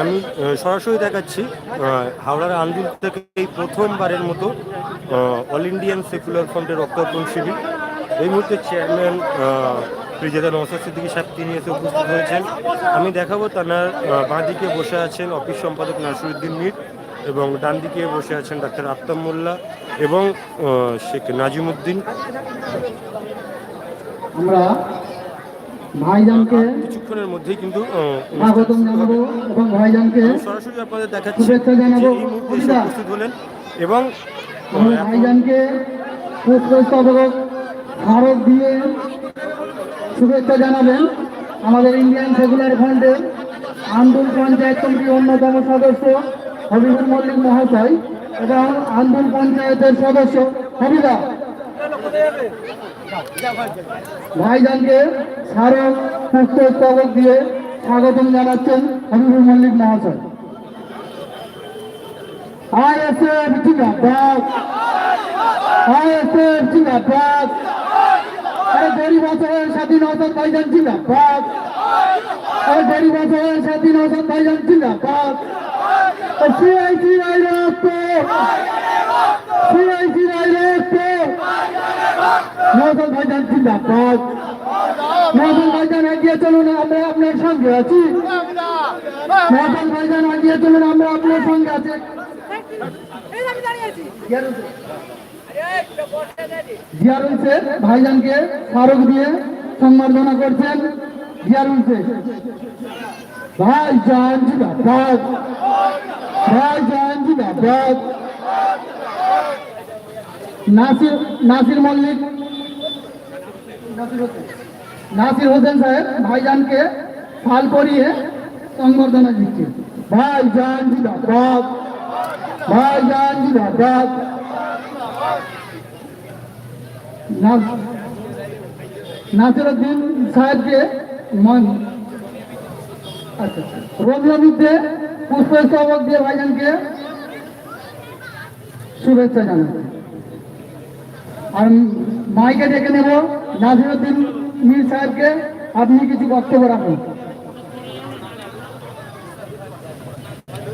আমি সরাসরি দেখাচ্ছি হাওড়ার আন্দুল থেকে এই প্রথমবারের মতো অল ইন্ডিয়ান সেকুলার ফ্রন্টের রক্তার্পণ শিবির এই মুহূর্তে চেয়ারম্যান প্রিজেদা নওসাদ সিদ্দিকী সাহেব তিনি এসে উপস্থিত হয়েছেন। আমি দেখাবো তার বাঁ দিকে বসে আছেন অফিস সম্পাদক নাসিরুদ্দিন মির এবং ডান দিকে বসে আছেন ডাক্তার আফতাব মোল্লা এবং শেখ নাজিমুদ্দিন আমরা ভাইজানকে কিছুক্ষণের মধ্যেই কিন্তু স্বাগতম জানাব এবং ভাইজানকে সরাসরি আপনাদের দেখাচ্ছি শুভেচ্ছা জানাব। উপস্থিত হলেন এবং ভাইজানকে পুষ্পস্তবক স্মারক দিয়ে শুভেচ্ছা জানাবেন আমাদের ইন্ডিয়ান সেকুলার ফ্রন্টের আন্দুল পঞ্চায়েত কমিটির অন্যতম সদস্য হবিবুল মল্লিক মহাশয় এবং আন্দুল পঞ্চায়েতের সদস্য হবিদা ভাইজানকে স্মারক পুষ্পস্তবক দিয়ে স্বাগতম জানাচ্ছেন হবিবুল মল্লিক মহাশয়। আইএসএফ জিন্দাবাদ। আইএসএফ জিন্দাবাদ। আরে গরিব অসহায় স্বাধীন অসৎ ভাইজান জিন্দাবাদ। আরে গরিব অসহায় স্বাধীন অসৎ ভাইজান জিন্দাবাদ। সিআইসি রাইরক্ত সিআইসি নজল ভাইজান জিন্দাবাদ। নজল ভাইজান এগিয়ে চলুন আমরা আপনার সঙ্গে আছি। নজল ভাইজান এগিয়ে চলুন আমরা আপনার সঙ্গে আছি এই আমি দাঁড়িয়ে আছি জিয়ারুল শেখ ভাইজানকে স্মারক দিয়ে সম্বর্ধনা করছেন জিয়ারুল শেখ। ভাইজান জিন্দাবাদ। ভাইজান জিন্দাবাদ। নাসির নাসির মল্লিক। নাসির হোসেন সাহেব ভাইজানকে ফাল করিয়ে সংবর্ধনা দিচ্ছে। ভাইজান জিন্দাবাদ। ভাইজান জিন্দাবাদ। নাসিরুদ্দিন সাহেবকে আচ্ছা পুষ্পস্তবক দিয়ে ভাইজানকে শুভেচ্ছা জানাচ্ছি আর মাইকে ডেকে নেব নাসিরুদ্দিন মীর সাহেবকে। আপনি কিছু বক্তব্য রাখুন।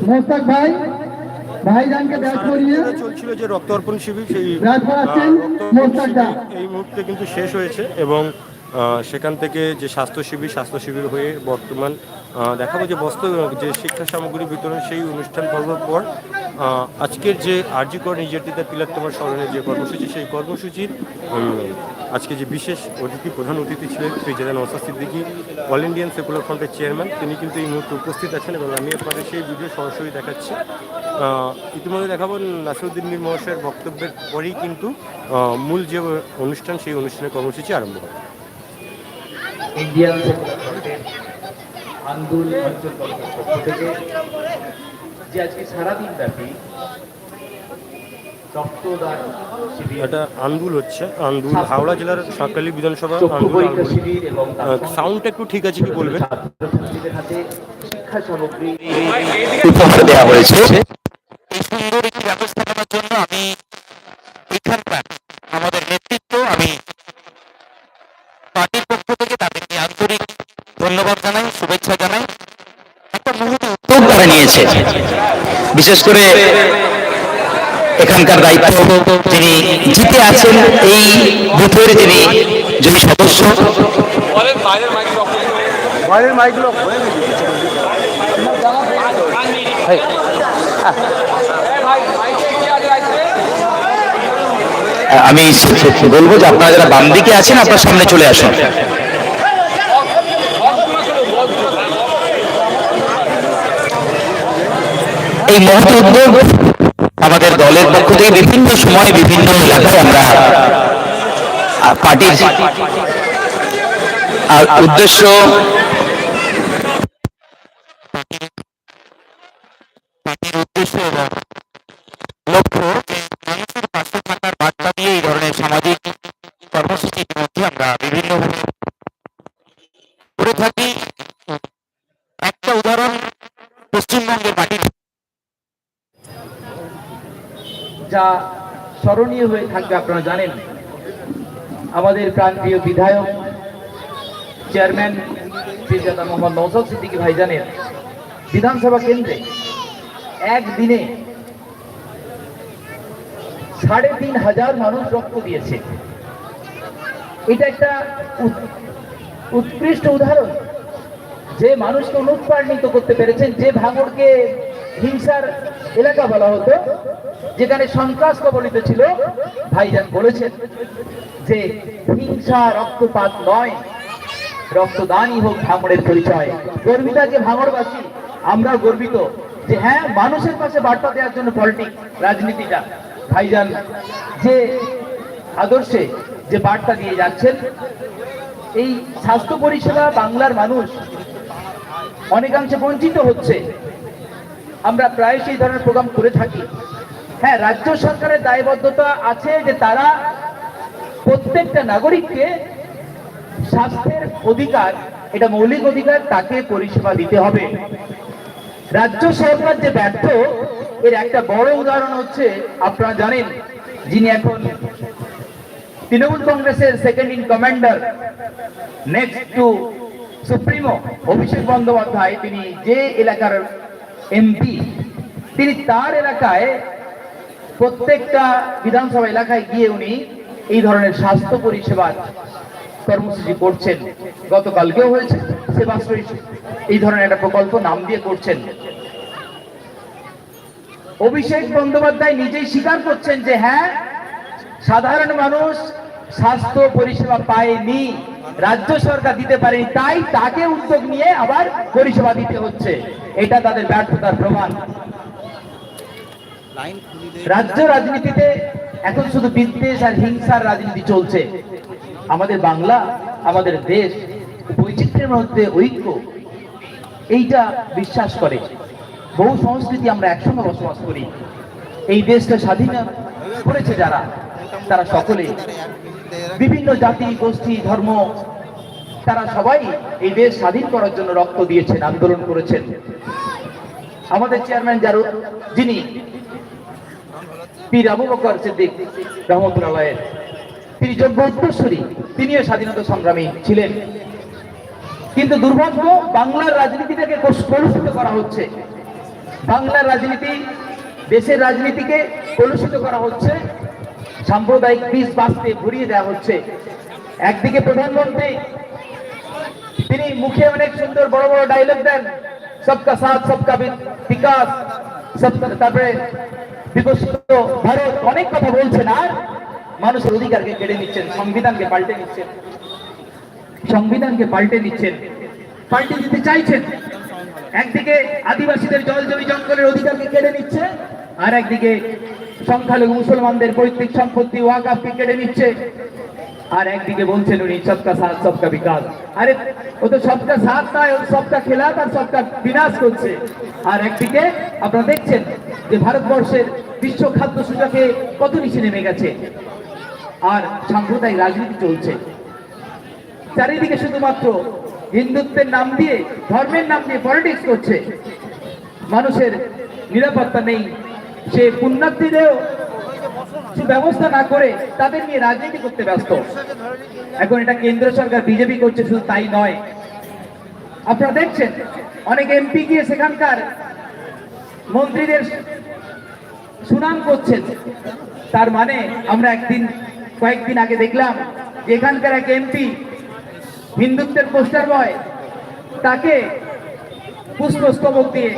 মোস্তাক ভাই চলছিল যে রক্ত অর্পণ শিবির সেই এই মুহূর্তে কিন্তু শেষ হয়েছে এবং আহ, সেখান থেকে যে স্বাস্থ্য শিবির স্বাস্থ্য শিবির হয়ে বর্তমান দেখাবো যে বস্ত্র যে শিক্ষা সামগ্রী বিতরণ সেই অনুষ্ঠান পর্বের পর আজকের যে আরজিকর নির্যাতিতা তিলাত্তমার স্মরণে যে কর্মসূচি, সেই কর্মসূচির আজকে যে বিশেষ অতিথি, প্রধান অতিথি ছিলেন শ্রী জেলা Nawsad Siddiqui, all Indian secular ফ্রন্টের চেয়ারম্যান, তিনি কিন্তু এই মুহূর্তে উপস্থিত আছেন এবং আমি আপনাদের সেই ভিডিও সরাসরি দেখাচ্ছি। ইতিমধ্যে দেখাবো নাসিরুদ্দিন মীর মহাশয়ের বক্তব্যের পরেই কিন্তু মূল যে অনুষ্ঠান, সেই অনুষ্ঠানের কর্মসূচি আরম্ভ হবে। ইন্ডিয়ান আন্দোলন অঞ্চল কমিটির পক্ষ থেকে যে আজকে সারাদিন ব্যাপী রক্তদান এটা আন্দুল হচ্ছে আন্দুল হাওড়া জেলার বিধানসভা সাউন্ডটা একটু ঠিক আছে কি বলবেন? ছাত্রছাত্রীদের হাতে শিক্ষা সামগ্রী দেওয়া হয়েছে। সুন্দর ব্যবস্থাপনার জন্য আমি এখানকার নিয়েছে বিশেষ করে এখানকার দায়িত্ব যিনি জিতে আছেন এই বুথের যিনি যিনি সদস্য আমি বলব যে আপনারা যারা বাম দিকে আছেন আপনার সামনে চলে আসুন। এই মহৎ উদ্যোগ আমাদের দলের পক্ষ থেকে বিভিন্ন সময় বিভিন্ন এলাকায় আমরা পার্টির আর উদ্দেশ্য লক্ষ্য মানুষের পাশে থাকার বার্তা দিয়ে এই ধরনের সামাজিক কর্মসূচি ইতিমধ্যে আমরা বিভিন্ন যা স্মরণীয় হয়ে থাকবে, আপনারা জানেন। আমাদের প্রাণপ্রিয় বিধায়ক, চেয়ারম্যান শ্রীজাদা মোহাম্মদ নৌসদ সিদ্দিকী ভাই জানেন, বিধানসভা কেন্দ্রে একদিনে সাড়ে তিন হাজার মানুষ রক্ত দিয়েছে। এটা একটা উৎকৃষ্ট উদাহরণ। যে মানুষকে অনুপ্রাণিত করতে পেরেছেন, যে ভাঙড়কে হিংসার এলাকা বলা হতো, যেখানে সন্ত্রাস কবলিত ছিল, ভাইজান বলেছেন যে হিংসা, রক্তপাত নয়, রক্তদানই হোক ভাঙড়ের পরিচয়। গর্বিতা যে ভাঙড়বাসী আমরা গর্বিত যে হ্যাঁ মানুষের কাছে বার্তা দেওয়ার জন্য পলিটিক্স রাজনীতিটা। ভাইজান যে আদর্শে যে বার্তা দিয়ে যাচ্ছেন, এই স্বাস্থ্য পরিষেবা বাংলার মানুষ অনেকাংশে বঞ্চিত হচ্ছে। আমরা প্রায় সেই ধরনের প্রোগ্রাম করে থাকি। হ্যাঁ রাজ্য সরকারের দায়বদ্ধতা আছে যে তারা প্রত্যেকটা নাগরিককে স্বাস্থ্যের অধিকার, এটা মৌলিক অধিকার, তাকে পরিষেবা দিতে হবে। রাজ্য সরকার যে ব্যর্থ, এর একটা বড় উদাহরণ হচ্ছে, আপনারা জানেন, যিনি এখন তৃণমূল কংগ্রেসের second in commander next to supremo, Abhishek Bandyopadhyay, তিনি যে এলাকার এমপি তিনি তার এলাকায় প্রত্যেকটা বিধানসভা এলাকায় গিয়ে উনি এই ধরনের স্বাস্থ্য পরিষেবার কর্মসূচি করছেন। গতকালকেও হয়েছে, সেবাশ্রয়ী এই ধরনের একটা প্রকল্প নাম দিয়ে করছেন। অভিষেক বন্দ্যোপাধ্যায় নিজেই স্বীকার করছেন যে হ্যাঁ সাধারণ মানুষ স্বাস্থ্য পরিষেবা পায়নি, রাজ্য সরকার দিতে পারেনি, তাই তাকে উদ্যোগ নিয়ে আবার পরিষেবা দিতে হচ্ছে। এটা তাদের ব্যর্থতার প্রমাণ। রাজ্য রাজনীতিতে এখন শুধু বিদ্বেষ আর হিংসার রাজনীতি চলছে। আমাদের বাংলা, আমাদের দেশ, বৈচিত্র্যের মধ্যে ঐক্য, এইটা বিশ্বাস করে। বহু সংস্কৃতি আমরা একসঙ্গে বসবাস করি। এই দেশটা স্বাধীন করেছে যারা, তারা সকলে বিভিন্ন জাতি, গোষ্ঠী, ধর্ম, তারা সবাই এই দেশ স্বাধীন করার জন্য রক্ত দিয়েছেন, আন্দোলন করেছেন। আমাদের চেয়ারম্যান যার, যিনি পীর আবু বকর সিদ্দিক রহমতুল্লাহের, তিনি যোগ্য উত্তরসূরি, তিনিও স্বাধীনতা সংগ্রামী ছিলেন। কিন্তু দুর্ভাগ্য, বাংলার রাজনীতিটাকে কলুষিত করা হচ্ছে। বাংলার রাজনীতি, দেশের রাজনীতিকে কলুষিত করা হচ্ছে। সাম্প্রদায়িক বীজ বাঁচতে ভরিয়ে দেওয়া হচ্ছে। একদিকে প্রধানমন্ত্রী, তিনি মুখে অনেক সুন্দর বড় বড় ডায়লগ দেন, সবকা সাথ, সবকা বিকাশ তারপরে বিকশিত ভারত, অনেক কথা বলছেন আর মানুষের অধিকারকে কেড়ে নিচ্ছেন, সংবিধানকে পাল্টে নিচ্ছেন। সংবিধানকে পাল্টে নিচ্ছেন, পাল্টে দিতে চাইছেন। একদিকে আদিবাসীদের জল জমি জঙ্গলের অধিকারকে কেড়ে নিচ্ছে, আর একদিকে সংখ্যালঘু মুসলমানদের পৈতৃক সম্পত্তি ওয়াকাফকে কেড়ে নিচ্ছে। আর একদিকে বলছেন উনি, সবকা সাথ, সবকা বিকাশ। আরে, ও তো সবকা সাথ নয় ও সবকা খেলাত আর সবকা বিনাশ করছে। আর একদিকে আপনারা দেখছেন যে ভারতবর্ষের বিশ্ব খাদ্য সূচকে কত নিচে নেমে গেছে। আর সাম্প্রদায়িক রাজনীতি চলছে। চারিদিকে শুধুমাত্র হিন্দুত্বের নাম দিয়ে, ধর্মের নাম দিয়ে পলিটিক্স করছে। মানুষের নিরাপত্তা নেই সে পুণ্যার্থীদেরও ব্যবস্থা না করে তাদের নিয়ে রাজনীতি করতে ব্যস্ত। এখন এটা কেন্দ্র সরকার, বিজেপি করছে, শুধু তাই নয়। আপনারা দেখছেন, অনেক এমপি গিয়ে সেখানকার মন্ত্রীদের সুনাম করছেন। তার মানে আমরা একদিন, কয়েকদিন আগে দেখলাম এখানকার এক এমপি হিন্দুত্বের পোস্টার বয়, তাকে পুষ্পস্তবক দিয়ে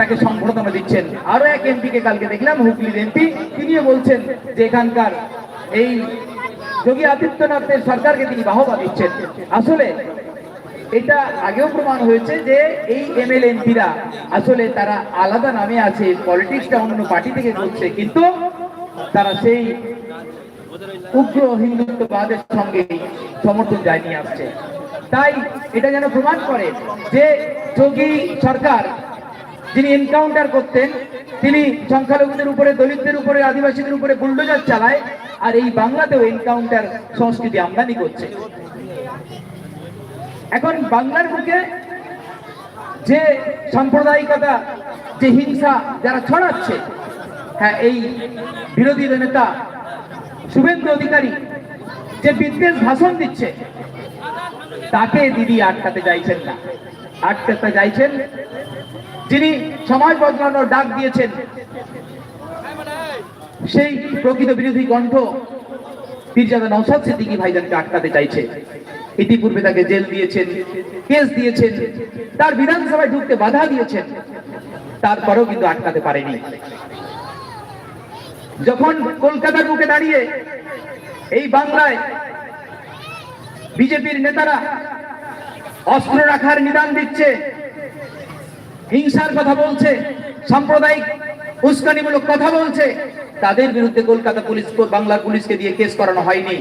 তাকে সম্বর্ধনা দিচ্ছেন। আরও এক এমপিকে কালকে দেখলাম, হুগলির এমপি তিনিও বলছেন যে এখানকার এই যোগী আদিত্যনাথের সরকারকে তিনি বাহবা দিচ্ছেন। আসলে এটা আগেও প্রমাণ হয়েছে যে এই এমএলএ এমপিরা আসলে তারা আলাদা নামে আছে পলিটিক্সটা অন্য পার্টি থেকে করছে, কিন্তু তারা সেই উগ্র হিন্দুত্ববাদের সঙ্গে সমর্থন জানিয়ে আসছে। তাই এটা যেন প্রমাণ করে যে যোগী সরকার যিনি এনকাউন্টার করতেন, তিনি সংখ্যালঘুদের উপরে, দলিতদের উপরে, আদিবাসীদের উপরে বুলডোজার চালায়, আর এই বাংলাতেও এনকাউন্টার সংস্কৃতি আমদানি করছে। এখন বাংলার বুকে যে সাম্প্রদায়িকতা, যে হিংসা যারা ছড়াচ্ছে হ্যাঁ এই বিরোধী নেতা শুভেন্দু অধিকারী যে বিদ্বেষ ভাষণ দিচ্ছে, তাকে দিদি আটকাতে চাইছেন না। আটকাতে চাইছেন যিনি সমাজ বদলানোর ডাক দিয়েছেন, সেই প্রকৃত বিরোধী কণ্ঠ পীরজাদা নৌসাদ সিদ্দিকী ভাইজানকে আটকাতে চাইছে। ইতিপূর্বে তাকে জেল দিয়েছেন, কেস দিয়েছেন, তার বিধানসভায় ঢুকতে বাধা দিয়েছেন, তারপরেও কিন্তু আটকাতে পারেনি। যখন কলকাতার বুকে দাঁড়িয়ে এই বাংলায় বিজেপির নেতারা অস্ত্র রাখার নিদান দিচ্ছে হিংসার কথা বলছে, সাম্প্রদায়িক উস্কানিমূলক কথা বলছে, তাদের বিরুদ্ধে কলকাতা পুলিশ, বাংলা পুলিশকে দিয়ে কেস করানো হয়নি।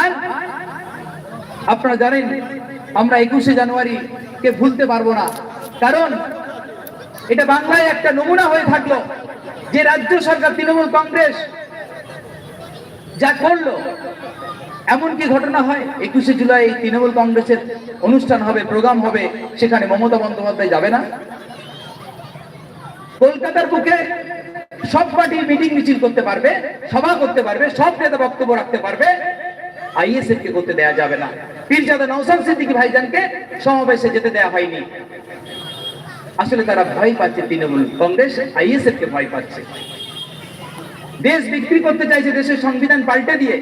আর আপনারা জানেন, আমরা একুশে জানুয়ারি কে ভুলতে পারব না। কারণ এটা বাংলায় একটা নমুনা হয়ে থাকল যে রাজ্য সরকার, তৃণমূল কংগ্রেস যা করল এমন কি ঘটনা হয়? একুশে জুলাই তৃণমূল কংগ্রেসের অনুষ্ঠান হবে, প্রোগ্রাম হবে, সেখানে মমতা বন্দ্যোপাধ্যায় যাবে না? কলকাতার বুকে সব পার্টি মিটিং মিছিল করতে পারবে, সভা করতে পারবে, সব নেতা বক্তব্য রাখতে পারবে, আইএসএফ কে করতে দেয়া যাবে না। পীরজাদা নৌসাদ সিদ্দিকী ভাইজানকে সমাবেশে যেতে দেয়া হয়নি। আসলে তারা ভয় পাচ্ছে তৃণমূল কংগ্রেস, আইএসএফ কে ভয় পাচ্ছে। দেশ বিক্রি করতে চাইছে দেশের সংবিধান পাল্টে দিয়ে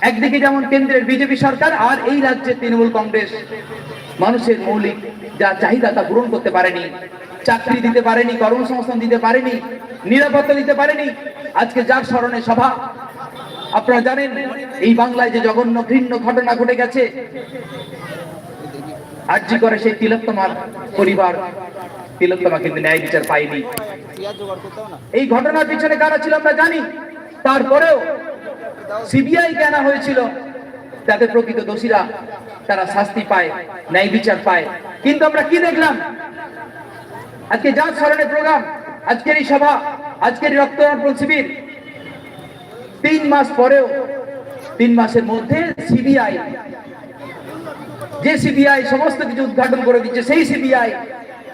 একদিকে যেমন কেন্দ্রের বিজেপি সরকার আর এই রাজ্যের তৃণমূল কংগ্রেস। মানুষের মৌলিক যা চাহিদা তা পূরণ করতে পারেনি, চাকরি দিতে পারেনি, কর্মসংস্থান দিতে পারেনি, নিরাপত্তা দিতে পারেনি, আজকে যার স্মরণে সভা। আপনারা জানেন, এই বাংলায় যে জঘন্য ঘৃণ্য ঘটনা ঘটে গেছে, আর্জি করে সেই তিলোত্তমার পরিবার। তিলোত্তমা কিন্তু ন্যায় বিচার পায়নি। এই ঘটনার পিছনে কারা ছিল আমরা জানি। তারপরেও সিবিআই কেনা হয়েছিল যাতে প্রকৃত দোষীরা তারা শাস্তি পায়, ন্যায় বিচার পায়। কিন্তু আমরা কি দেখলাম? আজকে যার স্মরণে প্রোগ্রাম আজকের এই সভা আজকের রক্তদান শিবির। তিন মাস পরেও, তিন মাসের মধ্যে সিবিআই, যে সিবিআই সমস্ত কিছু উদ্ঘাটন করে দিচ্ছে, সেই সিবিআই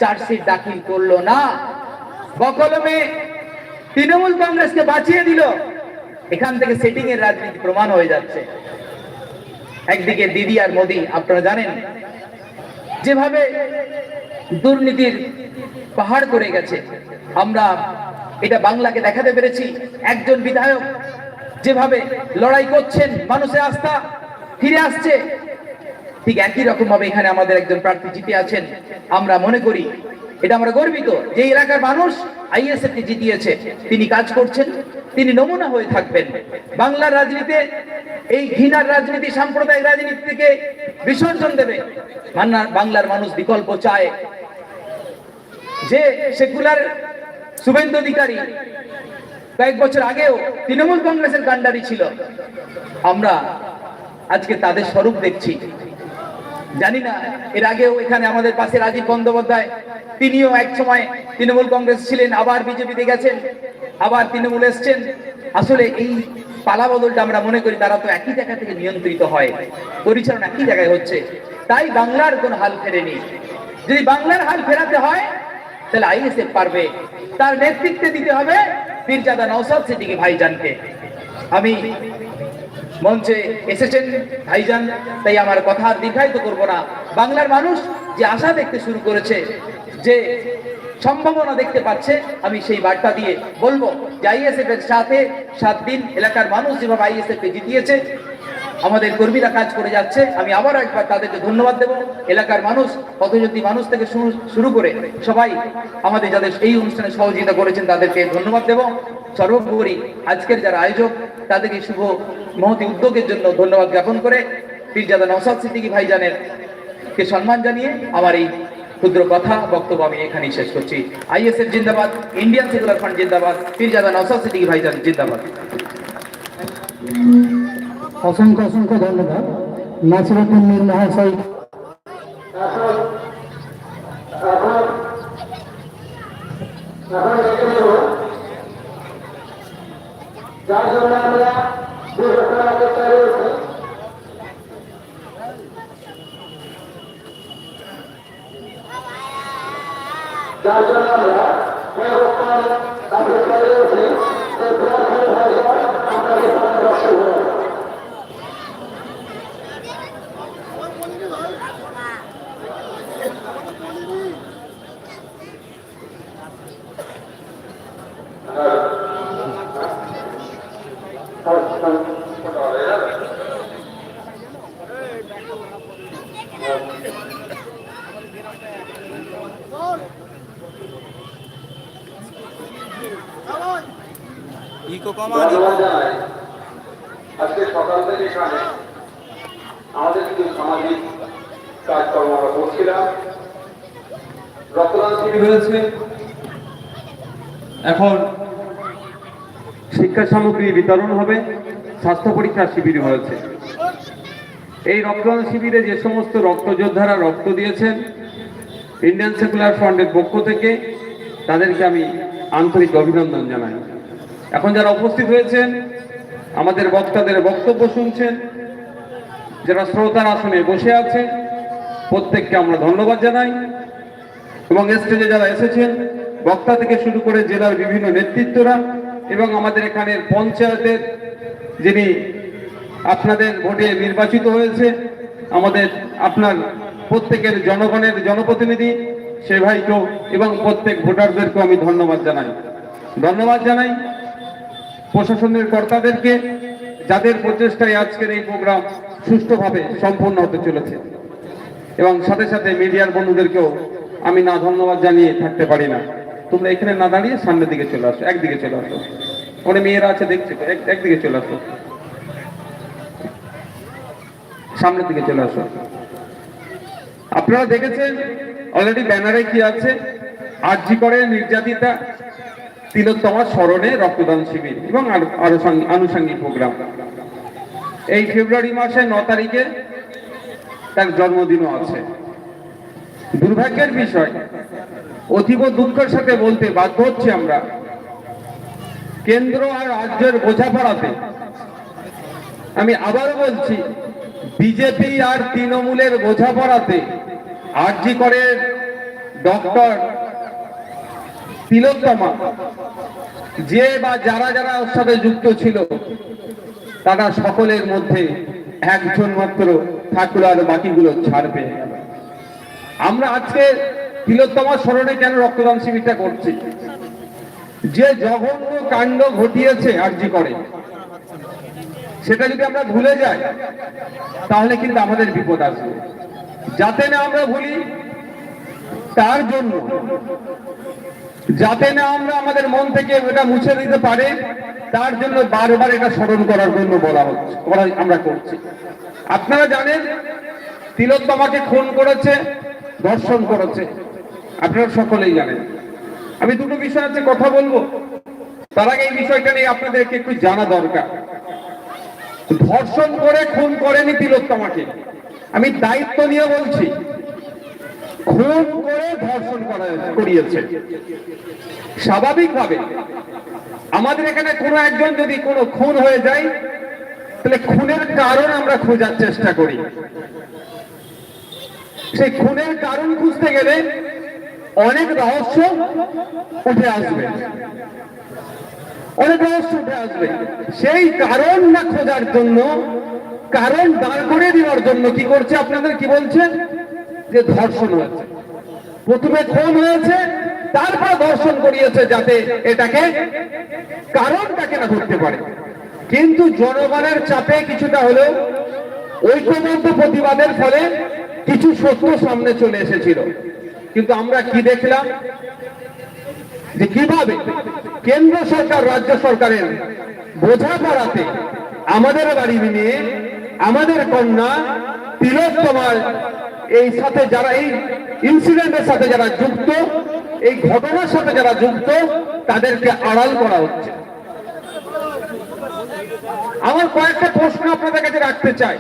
চার্জশিট দাখিল করল না। বকলমে তৃণমূল কংগ্রেসকে বাঁচিয়ে দিল। এখান থেকে সেটিং এর রাজনীতি প্রমাণ হয়ে যাচ্ছে। একদিকে দিদি আর মোদি, আপনারা জানেন, যেভাবে দুর্নীতির পাহাড় করে গেছে, আমরা এটা বাংলাকে দেখাতে পেরেছি। একজন বিধায়ক যেভাবে লড়াই করছেন, মানুষের আস্থা ফিরে আসছে, ঠিক একই রকম ভাবে এখানে আমাদের একজন প্রার্থী জিতে আছেন। আমরা মনে করি এটা আমরা গর্বিত যে এলাকার মানুষ আইএসএফ কে জিতিয়েছে। তিনি কাজ করছেন, তিনি নমুনা হয়ে থাকবেন। বাংলার রাজনীতিতে এই ঘৃণার রাজনীতি, সাম্প্রদায়িক রাজনীতি থেকে বিসর্জন দেবে। বাংলার মানুষ বিকল্প চায়। যে সেকুলার শুভেন্দু অধিকারী কয়েক বছর আগেও তৃণমূল কংগ্রেসের কাণ্ডারি ছিল। আমরা আজকে তাদের স্বরূপ দেখছি। জানি না। এর আগেও এখানে আমাদের পাশে রাজীব বন্দ্যোপাধ্যায়, তিনিও এক সময় তৃণমূল কংগ্রেস ছিলেন, আবার বিজেপিতে গেছেন, আবার তৃণমূল এসছেন। আসলে এই পালা বদলটা আমরা মনে করি তারা তো একই জায়গা থেকে নিয়ন্ত্রিত হয়। পরিচালনা একই জায়গায় হচ্ছে। তাই বাংলার কোন হাল ফেরেনি। যদি বাংলার হাল ফেরাতে হয়, তাহলে আইএসএফ পারবে। তার নেতৃত্বে দিতে হবে পীরজাদা নৌসাদ সিদ্দিকী ভাইজানকে। আমি মঞ্চে এসেছেন ভাইজান, তাই আমার কথা আর দীর্ঘায়িত করব না। বাংলার মানুষ যে আশা দেখতে শুরু করেছে, যে সম্ভাবনা দেখতে পাচ্ছে, আমি সেই বার্তা দিয়ে বলব যে আইএসএফ এর সাথে সাত দিন এলাকার মানুষ যেভাবে আইএসএফ কে জিতিয়েছে, আমাদের কর্মীরা কাজ করে যাচ্ছে। আমি আবার একবার তাদেরকে ধন্যবাদ দেব। এলাকার মানুষ পথজ্যোতি মানুষ থেকে শুরু করে সবাই আমাদের যাদের এই অনুষ্ঠানে সহযোগিতা করেছেন, তাদেরকে ধন্যবাদ দেব। সর্বোপরি আজকের যারা আয়োজক, তাদেরকে শুভ মহতি উদ্যোগের জন্য ধন্যবাদ জ্ঞাপন করে পীরজাদা নওসাদ সিদ্দিকী ভাইজানের কে সম্মান জানিয়ে আমার এই ক্ষুদ্র কথা বক্তব্য আমি এখানেই শেষ করছি। আইএসএফ জিন্দাবাদ ইন্ডিয়ান সেকুলার ফান্ড জিন্দাবাদ পীরজাদা নওসাদ সিদ্দিকী ভাইজান জিন্দাবাদ। অসংখ্য অসংখ্য ধন্যবাদ। নাসিরুদ্দিন মীর মহাশয়। যার জন্য আমরা যার জন্য আমরা অবস্থায় রয়েছে আপনাকে দর্শক আমাদের সামাজিক রক্তদান শিবির হয়েছে। এখন শিক্ষা সামগ্রী বিতরণ হবে, স্বাস্থ্য পরীক্ষা শিবির হয়েছে। এই রক্তদান শিবিরে যে সমস্ত রক্তযোদ্ধারা রক্ত দিয়েছেন, ইন্ডিয়ান সেকুলার ফ্রন্টের পক্ষ থেকে তাদেরকে আমি আন্তরিক অভিনন্দন জানাই। এখন যারা উপস্থিত হয়েছেন, আমাদের বক্তাদের বক্তব্য শুনছেন, যারা শ্রোতার আসনে বসে আছে, প্রত্যেককে আমরা ধন্যবাদ জানাই। এবং স্টেজে যারা এসেছেন, বক্তা থেকে শুরু করে জেলার বিভিন্ন নেতৃত্বরা এবং আমাদের এখানের পঞ্চায়েতের যিনি আপনাদের ভোটে নির্বাচিত হয়েছে, আমাদের আপনার প্রত্যেকের জনগণের জনপ্রতিনিধি সে ভাইকেও এবং প্রত্যেক ভোটারদেরকেও আমি ধন্যবাদ জানাই। ধন্যবাদ জানাই। প্রশাসনের কর্তাদেরকে, যাদের প্রচেষ্টায় আজকের এই প্রোগ্রাম সুষ্ঠুভাবে সম্পন্ন হতে চলেছে। এবং সাথে সাথে মিডিয়ার বন্ধুদেরকেও আমি না ধন্যবাদ জানিয়ে থাকতে পারি না। তোমরা এখানে না দাঁড়িয়ে সামনের দিকে চলে আসো, একদিকে চলে আসো। অনেক মেয়েরা আছে, দেখছে একদিকে চলে আসো। সামনের দিকে চলে আসো। আপনারা দেখেছেন অলরেডি ব্যানারে কি আছে? আরজি করে নির্যাতিতা তিলোত্তমার স্মরণে রক্তদান শিবির এবং আরও আনুষঙ্গিক প্রোগ্রাম। এই ফেব্রুয়ারি মাসে ন তারিখে তার জন্মদিনও আছে। দুর্ভাগ্যের বিষয়, অতীব দুঃখের সাথে বলতে বাধ্য হচ্ছে আমরা, কেন্দ্র আর রাজ্যের বোঝাপড়াতে আমি আবারও বলছি, বিজেপি আর তৃণমূলের বোঝাপড়াতে আরজি করে ডক্টর তিলোত্তমা যে বা যারা যারা ওর সাথে যুক্ত ছিল, তারা সকলের মধ্যে একজন মাত্র ঠাকুর আর বাকিগুলো ছাড় পেয়ে গেল আমরা আজকে তিলোত্তমার স্মরণে কেন রক্তদান শিবিরটা করছি? যে জঘন্য কাণ্ড ঘটিয়েছে আরজি করে, সেটা যদি আমরা ভুলে যাই, তাহলে কিন্তু আমাদের বিপদ আসবে। যাতে না আমরা ভুলি, তার জন্য যাতে না আমরা আমাদের মন থেকে এটা মুছে দিতে পারে, তার জন্য বারবার এটা স্মরণ করার জন্য বলা হচ্ছে করা আমরা করছি। আপনারা জানেন তিলোত্তমাকে খুন করেছে, ধর্ষণ করেছে, আপনারা সকলেই জানেন। আমি দুটো বিষয় আছে কথা বলব। তার আগে এই বিষয়টা নিয়ে আপনাদেরকে একটু জানা দরকার। ধর্ষণ করে, খুন করেনি তিলোত্তমাকে আমি দায়িত্ব নিয়ে বলছি খুন করে ধর্ষণ করিয়েছে। স্বাভাবিকভাবে আমাদের এখানে কোনো একজন যদি কোনো খুন হয়ে যায়, তাহলে খুনের কারণ আমরা খোঁজার চেষ্টা করি। সেই খুনের কারণ খুঁজতে গেলে অনেক রহস্য উঠে আসবে। অনেক রহস্য উঠে আসবে। সেই কারণ না খোঁজার জন্য, কারণ দাঁড় করে দেওয়ার জন্য কি করছে? আপনাদের কি বলছেন? যে ধর্ষণ হয়েছে। প্রথমে খুন হয়েছে, তারপর ধর্ষণ করিয়েছে যাতে এটাকে কারণটাকে না ধরতে পারে। কিন্তু জনগণের চাপে কিছুটা হলেও ঐক্যবদ্ধ প্রতিবাদের ফলে কিছু সত্য সামনে চলে এসেছিল। কিন্তু আমরা কি দেখলাম? যে কীভাবে কেন্দ্র সরকার, রাজ্য সরকারের বোঝাপড়াতে আমাদের বাড়ি নিয়ে আমাদের কন্যা তিলোত্তমার এই সাথে যারা, এই ইনসিডেন্টের সাথে যারা যুক্ত, এই ঘটনার সাথে যারা যুক্ত, তাদেরকে আড়াল করা হচ্ছে। আমার কয়েকটা প্রশ্ন আপনাদের কাছে রাখতে চাই।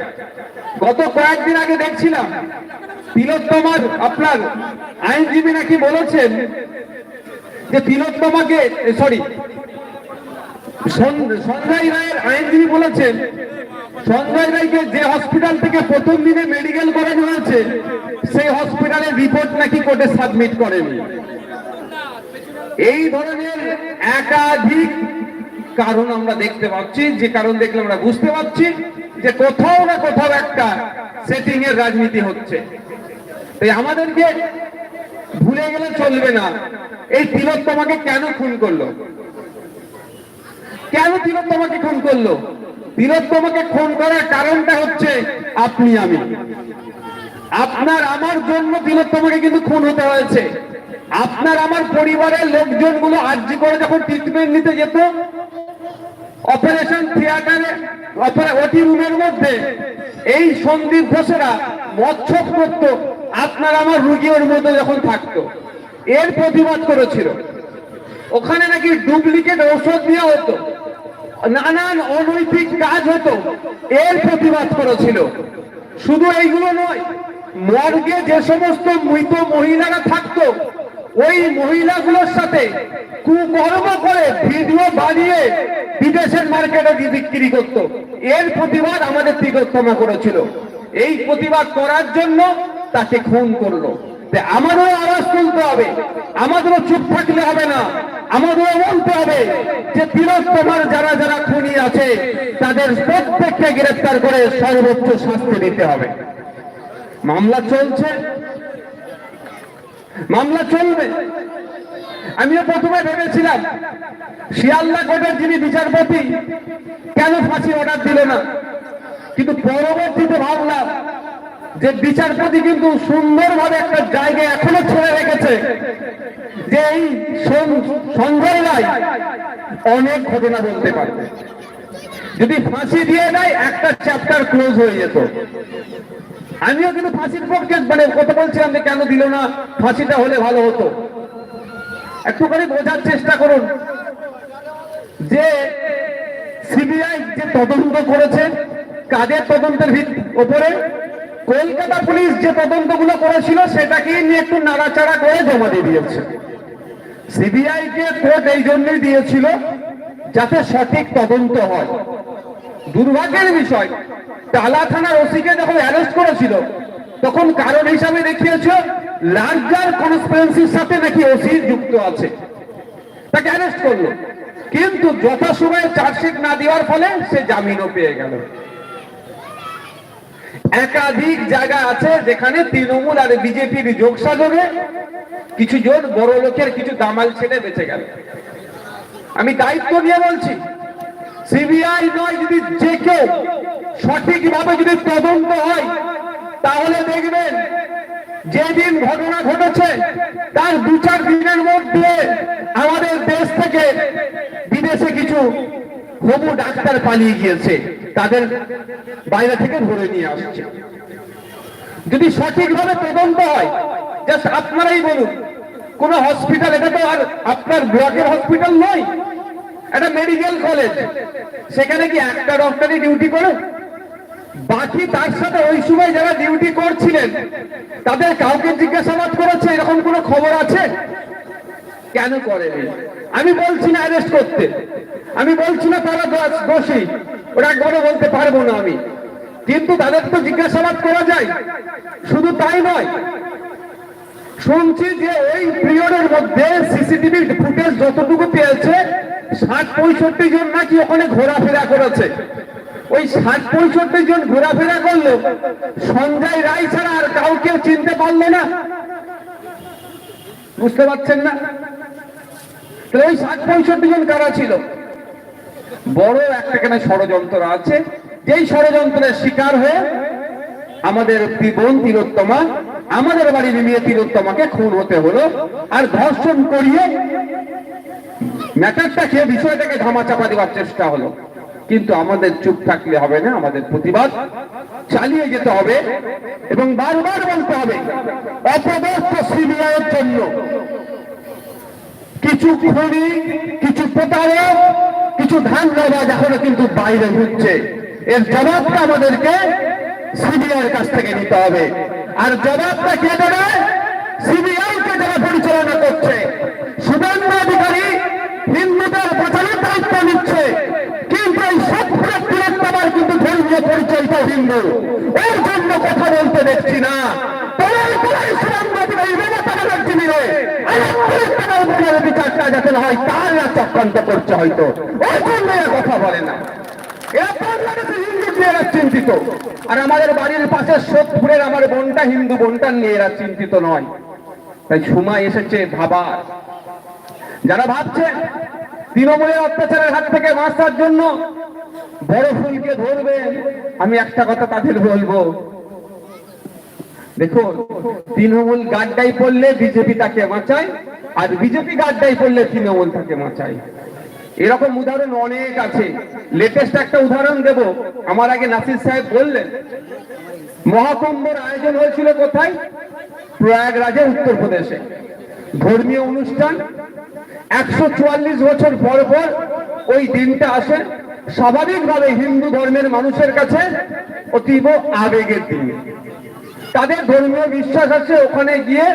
গত কয়েকদিন আগে দেখছিলাম তিলোত্তমার আপনার আইনজীবী নাকি বলেছেন যে তিলোত্তমাকে সরি সঞ্জয় রায়ের আইনজীবী বলেছেন সঞ্জয় রায়কে যে হসপিটাল থেকে প্রথম দিনে মেডিকেল করানো হয়েছে, সেই হসপিটালের রিপোর্ট নাকি কোর্টে সাবমিট করেনি। এই ধরনের একাধিক কারণ আমরা দেখতে পাচ্ছি, যে কারণ দেখলে আমরা বুঝতে পারছি যে কোথাও না কোথাও একটা সেটিং এর রাজনীতি হচ্ছে। তাই আমাদেরকে ভুলে গেলে চলবে না। এই তিলোত্তমাকে কেন খুন করল? কেন তিলোত্তমাকে খুন করল? তিলোত্তমাকে খুন করার কারণটা হচ্ছে আপনি, আমি। আপনার, আমার জন্য তিলোত্তমাকে কিন্তু খুন হতে হয়েছে। আপনার, আমার পরিবারের লোকজনগুলো আর্জি করে যখন ট্রিটমেন্ট নিতে যেত অপারেশন থিয়েটারে ওটি রুমের মধ্যে, এই সন্দীপ ঘোষেরা মৎস্য করতো, আপনার, আমার রুগী ওর মধ্যে যখন থাকতো। এর প্রতিবাদ করেছিল। ওখানে নাকি ডুপ্লিকেট ঔষধ দেওয়া হতো। নানান অনৈতিক কাজ হতো, এর প্রতিবাদ করেছিল। শুধু এইগুলো নয়, মর্গে যে সমস্ত মৃত মহিলারা থাকতো, ওই মহিলাগুলোর সাথে কুকর্ম করে ভিডিও বানিয়ে বিদেশের মার্কেটে বিক্রি করত। এর প্রতিবাদ আমাদের তিলোত্তমা করেছিল। এই প্রতিবাদ করার জন্য তাকে খুন করল। আমাদেরও আওয়াজ তুলতে হবে, আমাদেরও চুপ থাকলে হবে না, আমাদেরও বলতে হবে যে তিলোত্তমার যারা যারা খুনি আছে, তাদের প্রত্যেককে গ্রেফতার করে সর্বোচ্চ শাস্তি দিতে হবে। মামলা চলছে? মামলা চলবে। আমিও প্রথমে ভেবেছিলাম, শিয়ালদা কোর্টের যিনি বিচারপতি, কেন ফাঁসি অর্ডার দিল না? কিন্তু পরবর্তীতে ভাবলাম যে বিচারপতি কিন্তু সুন্দরভাবে একটা জায়গা এখনও ছেড়ে রেখেছে যে এই সঞ্জয় রায় অনেক ঘটনা বলতে পারবে। যদি ফাঁসি দিয়ে দেয়, একটা চ্যাপ্টার ক্লোজ হয়ে যেত। আমিও কিন্তু ফাঁসির পক্ষে মানে কথা বলছিলাম যে কেন দিল না, ফাঁসিটা হলে ভালো হতো। একটুখানি বোঝার চেষ্টা করুন যে সিবিআই যে তদন্ত করেছে, কাদের তদন্তের ভিত- ওপরে কলকাতা পুলিশ যে তদন্তগুলো করেছিল সেটাকে নিয়ে একটু নাড়াচাড়া করে জমা দিয়ে দিয়েছে। সিবিআই কে কোর্ট এই জন্যই দিয়েছিল যাতে সঠিক তদন্ত হয়। দুর্ভাগ্যের বিষয় টালা থানার ওসিকে যখন অ্যারেস্ট করেছিল, তখন কারণ হিসাবে দেখিয়েছে লার্জার কনস্পিরেন্সির সাথে নাকি ওসি যুক্ত আছে। তাকে অ্যারেস্ট করল। কিন্তু যথাসময়ে চার্জশিট না দেওয়ার ফলে সে জামিনও পেয়ে গেল। একাধিক জায়গা আছে যেখানে তৃণমূল আর বিজেপির যোগসাযোগে কিছু জন বড় লোকের কিছু দামাল ছেলে বেঁচে গেল। আমি দায়িত্ব নিয়ে বলছি, সিবিআই নয় যদি যে কেউ সঠিকভাবে যদি তদন্ত হয়, তাহলে দেখবেন যেদিন ঘটনা ঘটেছে, তার দু চার দিনের মধ্যে আমাদের দেশ থেকে বিদেশে কিছু হবু ডাক্তার পালিয়ে গিয়েছে। তাদের বাইরে থেকে ধরে নিয়ে আসছে। যদি সঠিকভাবে তদন্ত হয় জাস্ট আপনারাই বলুন, কোন হসপিটাল এটা তো আর আপনার ব্লকের হসপিটাল নয়, এটা মেডিকেল কলেজ সেখানে কি একটা ডক্টরই ডিউটি করে? বাকি তার সাথে ওই সময় যারা ডিউটি করছিলেন, তাদের কাউকে জিজ্ঞাসাবাদ করেছে? এরকম কোনো খবর আছে? কেন করেনি? আমি বলছি না অ্যারেস্ট করতে। আমি বলছি না তারা দোষ- ওরা একবারও বলতে পারব না আমি। কিন্তু তাদের তো জিজ্ঞাসাবাদ করা যায়। শুধু তাই নয়, শুনছি যে ওই পিরিয়ডের মধ্যে সিসিটিভি ফুটেজ যতটুকু পেয়েছে, ষাট পঁয়ষট্টি জন নাকি ওখানে ঘোরাফেরা করেছে। ওই ষাট পঁয়ষট্টি জন ঘোরাফেরা করল সঞ্জয় রায় ছাড়া আর কাউকে চিনতে পারল না। বুঝতে পারছেন না? তো ওই ষাট পঁয়ষট্টি জন কারা ছিল? বড় একটা ষড়যন্ত্র আছে। যেই ষড়যন্ত্রের শিকার হয়ে আমাদের বোন তিলোত্তমা, আমাদের বাড়ির মেয়ে তিলোত্তমাকে খুন হতে হলো। আর ধর্ষণ করিয়ে ম্যাটারটা খেয়ে বিষয়টাকে ধামাচাপা দেওয়ার চেষ্টা হলো। কিন্তু আমাদের চুপ থাকলে হবে না, আমাদের প্রতিবাদ। চালিয়ে যেতে হবে এবং বারবার বলতে হবে, অপদস্থ সিবিআইয়ের জন্য কিছু খুনি কিছু প্রতারক, কিছু ধান ধান্দাবাজ এখনও কিন্তু বাইরে ঘুরছে এর জবাবটা আমাদেরকে সিবিআইয়ের কাছ থেকে নিতে হবে। আর জবাবটা কে দেবে? সিবিআই কে যারা পরিচালনা করছে। শুভেন্দু অধিকারী হিন্দুদের বাঁচানোর দায়িত্ব নিচ্ছে। কিন্তু এই সত্তর তিরোত্তমার কিন্তু ধর্মীয় পরিচয়টা হিন্দু। এর জন্য কথা বলতে দেখছি না। তোমার বিচারটা যাতে না হয়, তার চক্রান্ত করছে হয়তো। ওই জন্য কথা বলে না। চিন্তিত। আর আমাদের বাড়ির পাশে সোদপুরের আমার বোনটা হিন্দু বোনটা নিয়ে এরা চিন্তিত নয়। তাই সময় এসেছে ভাবার। যারা ভাবছে, তৃণমূলের অত্যাচারের হাত থেকে বাঁচার জন্য বড় ফুলকে ধরবে, আমি একটা কথা তাদের বলব। দেখুন, তৃণমূল গাড্ডাই পড়লে বিজেপি তাকে বাঁচায়, আর বিজেপি গাড্ডাই পড়লে তৃণমূল তাকে বাঁচায়। এরকম উদাহরণ অনেক আছে। লেটেস্ট একটা উদাহরণ দেব। আমার আগে নাসির সাহেব বললেন, মহাকুম্ভের আয়োজন হয়েছিল কোথায়? প্রয়াগরাজে উত্তরপ্রদেশে। ধর্মীয় অনুষ্ঠান, একশো চুয়াল্লিশ বছর পর পর ওই দিনটা আসে। স্বাভাবিকভাবে হিন্দু ধর্মের মানুষের কাছে অতীব আবেগের দিন। তাদের ধর্মীয় বিশ্বাস আছে, ওখানে গিয়ে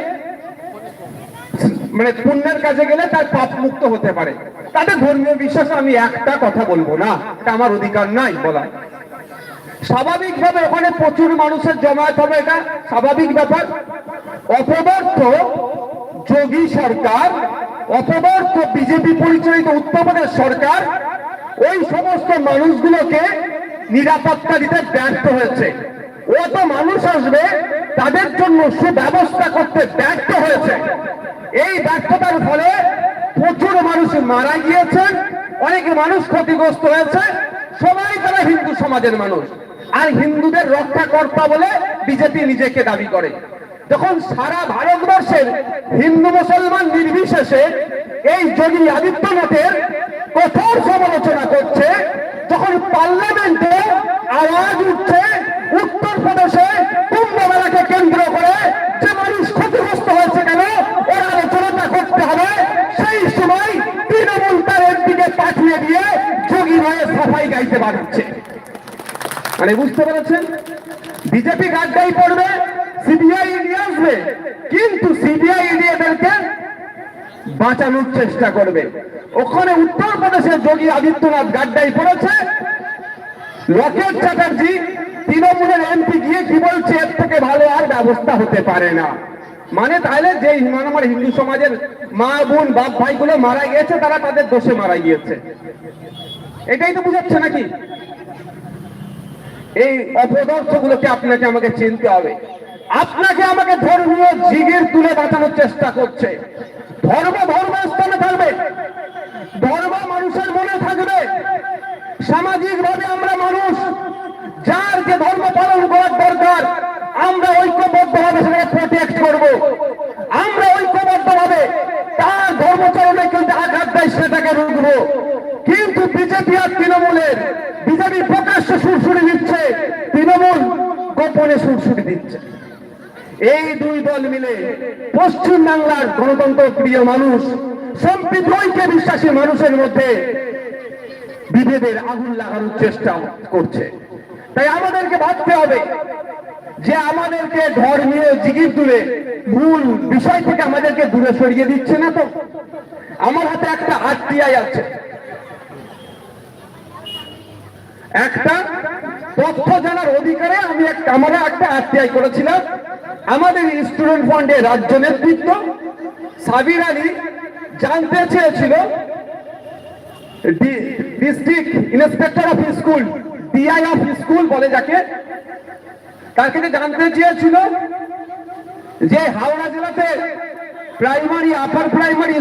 মানে পুণ্যের কাছে গেলে তার পাপ মুক্ত হতে পারে। তাদের ধর্মীয় বিশ্বাস, আমি একটা কথা বলব না, এটা আমার অধিকার নাই বলার স্বাভাবিকভাবে ওখানে প্রচুর মানুষের জমায়েত হবে এটা, স্বাভাবিক ব্যাপার। অপদার্থ যোগী সরকার অপদার্থ বিজেপি পরিচালিত উত্তরপ্রদেশ সরকার, ওই সমস্ত মানুষগুলোকে নিরাপত্তা দিতে ব্যর্থ হয়েছে। অত মানুষ আসবে, তাদের জন্য সুব্যবস্থা করতে ব্যর্থ হয়েছে। এই ব্যর্থতার ফলে প্রচুর মানুষ মারা গিয়েছেন, অনেক মানুষ ক্ষতিগ্রস্ত হয়েছে। সবাই তারা হিন্দু সমাজের মানুষ। আর হিন্দুদের রক্ষাকর্তা বলে বিজেপি নিজেকে দাবি করে। যখন সারা ভারতবর্ষের হিন্দু মুসলমান নির্বিশেষে এই যোগী আদিত্যনাথের কঠোর সমালোচনা করছে যখন পার্লামেন্টে আওয়াজ উঠছে উত্তরপ্রদেশে কুম্ভ মেলাকে কেন্দ্র করে যে মানুষ ক্ষতিগ্রস্ত হয়েছে কেন, ওর আলোচনাটা করতে হবে। সেই সময় তৃণমূল তার এমপিকে পাঠিয়ে দিয়ে যোগী হয়ে সাফাই গাইতে বাড়াচ্ছে। মানে বুঝতে পেরেছেন? বিজেপি গাড্ডাই পড়বে, সিবিআই নিয়ে আসবে, কিন্তু সিবিআই ইডি এদেরকে বাঁচানোর চেষ্টা করবে। ওখানে উত্তরপ্রদেশের যোগী আদিত্যনাথ গাড্ডাই পড়েছে। লকেট চ্যাটার্জি তৃণমূলের এমপি গিয়ে কি বলছে, এর থেকে ভালো আর ব্যবস্থা হতে পারে না। মানে তাহলে যে মানে আমার হিন্দু সমাজের মা বোন, বাপ ভাইগুলো মারা গিয়েছে, তারা তাদের দোষে মারা গিয়েছে। এটাই তো বুঝাচ্ছে নাকি? এই অপদার্থ গুলোকে আপনাকে আমাকে চিনতে হবে। আপনাকে আমাকে ধর্মীয় জিগের তুলে বাঁচানোর চেষ্টা করছে। ধর্ম ধর্ম স্থানে থাকবে। ধর্ম মানুষের মনে থাকবে। সামাজিক ভাবে আমরা মানুষ, যার যে ধর্ম পালন করার দরকার, আমরা ঐক্যবদ্ধ ভাবে সেটাকে প্রোটেক্ট করব। আমরা ঐক্যবদ্ধ ভাবে তার ধর্মচরণে কিন্তু আঘাত দেয়, সেটাকে রুখবো। কিন্তু বিজেপি আর তৃণমূলের, বিজেপি প্রকাশ্য সুরসুরি দিচ্ছে, তৃণমূল গোপনে সুরসুরি দিচ্ছে। এই দুই দল মিলে পশ্চিম বাংলার গণতন্ত্র প্রিয় মানুষ সম্প্রীত ঐক্যে বিশ্বাসী মানুষের মধ্যে বিভেদের আগুন লাগানোর চেষ্টা করছে। তাই আমাদেরকে ভাবতে হবে যে আমাদেরকে ধর্মীয় জিগির তুলে মূল বিষয় থেকে আমাদেরকে দূরে সরিয়ে দিচ্ছে না তো? আমার হাতে একটা আরটিআই আছে। একটা তথ্য জানার অধিকারে আমি আমরা একটা আরটিআই করেছিলাম। আমাদের স্টুডেন্ট ফান্ডের রাজ্য নেতৃত্ব সাবির আলী জানতে চেয়েছিল district inspector of school DI of school বলে যাকে, তার কাছে জানতে চেয়েছিল যে হাওড়া জেলাতে প্রাইমারি আপার প্রাইমারি